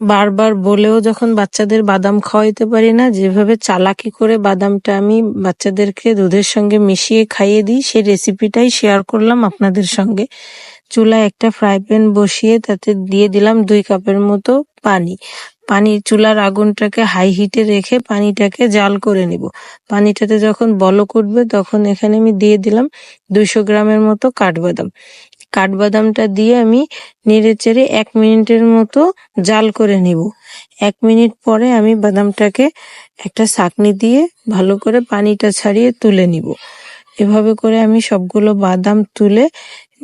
বারবার বলেও যখন বাচ্চাদের বাদাম খাওয়াইতে পারি না, যেভাবে চালাকি করে বাদামটা আমি বাচ্চাদেরকে দুধের সঙ্গে মিশিয়ে খাইয়ে দিই, সেই রেসিপিটাই শেয়ার করলাম আপনাদের সঙ্গে। চুলায় একটা ফ্রাই প্যান বসিয়ে তাতে দিয়ে দিলাম দুই কাপের মতো পানি। পানি, চুলার আগুনটাকে হাই হিটে রেখে পানিটাকে জাল করে নিব। পানিটাতে যখন বলক উঠবে, তখন এখানে আমি দিয়ে দিলাম দুইশো গ্রামের মতো কাঠবাদাম। কাঠবাদামটা দিয়ে আমি নেড়ে চেড়ে এক মিনিটের মতো জাল করে নিব। এক মিনিট পরে আমি বাদামটাকে একটা ছাঁকনি দিয়ে ভালো করে পানিটা ছাড়িয়ে তুলে নিব। এভাবে করে আমি সবগুলো বাদাম তুলে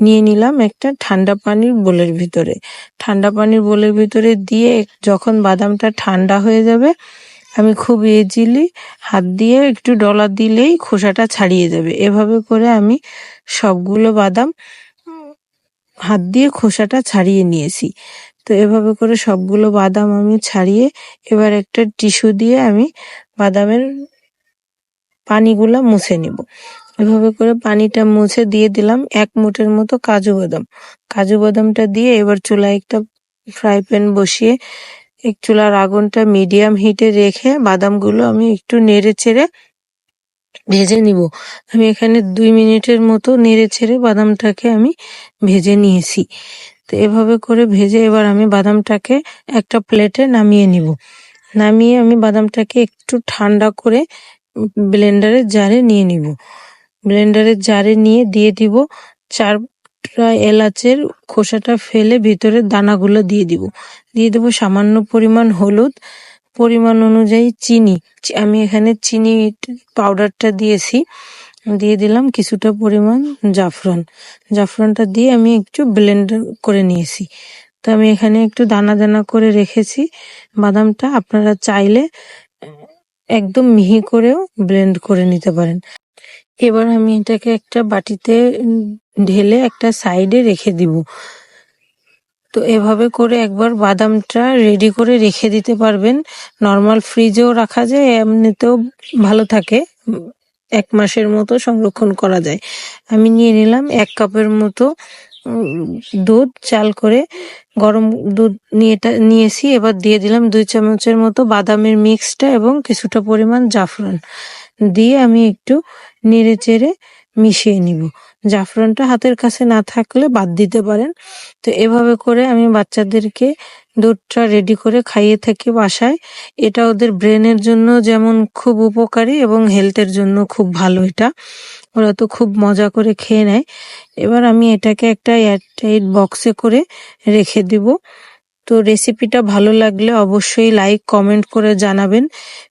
নিয়ে নিলাম একটা ঠান্ডা পানির বোলের ভিতরে। ঠান্ডা পানির বোলের ভিতরে দিয়ে যখন বাদামটা ঠান্ডা হয়ে যাবে, আমি খুব ইজিলি হাত দিয়ে একটু ডলা দিলেই খোসাটা ছাড়িয়ে যাবে। এভাবে করে আমি সবগুলো বাদাম হাত দিয়ে খোসাটা ছাড়িয়ে নিয়েছি। তো এভাবে করে সবগুলো বাদাম আমি ছাড়িয়ে এবার একটা টিস্যু দিয়ে আমি বাদামের পানিগুলা মুছে নিব। এভাবে করে পানিটা মুছে দিয়ে দিলাম এক মুঠের মতো কাজু বাদাম। কাজু বাদামটা দিয়ে এবার চুলায় একটা ফ্রাই প্যান বসিয়ে এক চুলার আগুনটা মিডিয়াম হিটে রেখে বাদামগুলো আমি একটু নেড়ে চেড়ে ভেজে নিব। আমি এখানে দুই মিনিটের মতো নেড়ে ছেড়ে বাদামটাকে আমি ভেজে নিয়েছি। তো এভাবে করে ভেজে এবার আমি বাদামটাকে একটা প্লেটে নামিয়ে নিব। নামিয়ে আমি বাদামটাকে একটু ঠান্ডা করে ব্লেন্ডারের জারে নিয়ে নিব। ব্লেন্ডারের জারে নিয়ে দিয়ে দিব। চারটা এলাচের খোসাটা ফেলে ভিতরের দানাগুলো দিয়ে দিব। দিয়ে দেবো সামান্য পরিমাণ হলুদ। পরিমাণ অনুযায়ী চিনি আমি এখানে চিনি পাউডারটা দিয়েছি, দিয়ে দিলাম কিছুটা পরিমাণ জাফরান। জাফরানটা দিয়ে আমি একটু ব্লেন্ড করে নিয়েছি। তো আমি এখানে একটু দানা দানা করে রেখেছি। বাদামটা আপনারা চাইলে একদম মিহি করেও ব্লেন্ড করে নিতে পারেন। এবার আমি এটাকে একটা বাটিতে ঢেলে একটা সাইডে রেখে দিব। তো এভাবে করে একবার বাদামটা রেডি করে রেখে দিতে পারবেন। নর্মাল ফ্রিজেও রাখা যায়, এমনিতেও ভালো থাকে। এক মাসের মতো সংরক্ষণ করা যায়। আমি নিয়ে নিলাম এক কাপের মতো দুধ, চাল করে গরম দুধ নিয়ে নিয়েছি। এবার দিয়ে দিলাম দুই চামচের মতো বাদামের মিক্সটা এবং কিছুটা পরিমাণ জাফরান। দিয়ে আমি একটু নেড়ে চেড়ে মিশিয়ে নিব। জাফরানটা হাতের কাছে না থাকলে বাদ দিতে পারেন। তো এভাবে করে আমি বাচ্চাদেরকে দুধটা রেডি করে খাইয়ে থাকি বাসায়। এটা ওদের ব্রেনের জন্য যেমন খুব উপকারী এবং হেলথের জন্য খুব ভালো এটা। ওরা তো খুব মজা করে খেয়ে নেয়। এবার আমি এটাকে একটা এয়ারটাইট বক্সে করে রেখে দিব। তো রেসিপিটা ভালো লাগলে অবশ্যই লাইক কমেন্ট করে জানাবেন।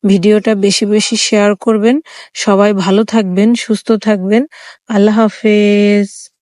ভিডিওটা বেশি বেশি শেয়ার করবেন। সবাই ভালো থাকবেন, সুস্থ থাকবেন। আল্লাহ হাফেজ।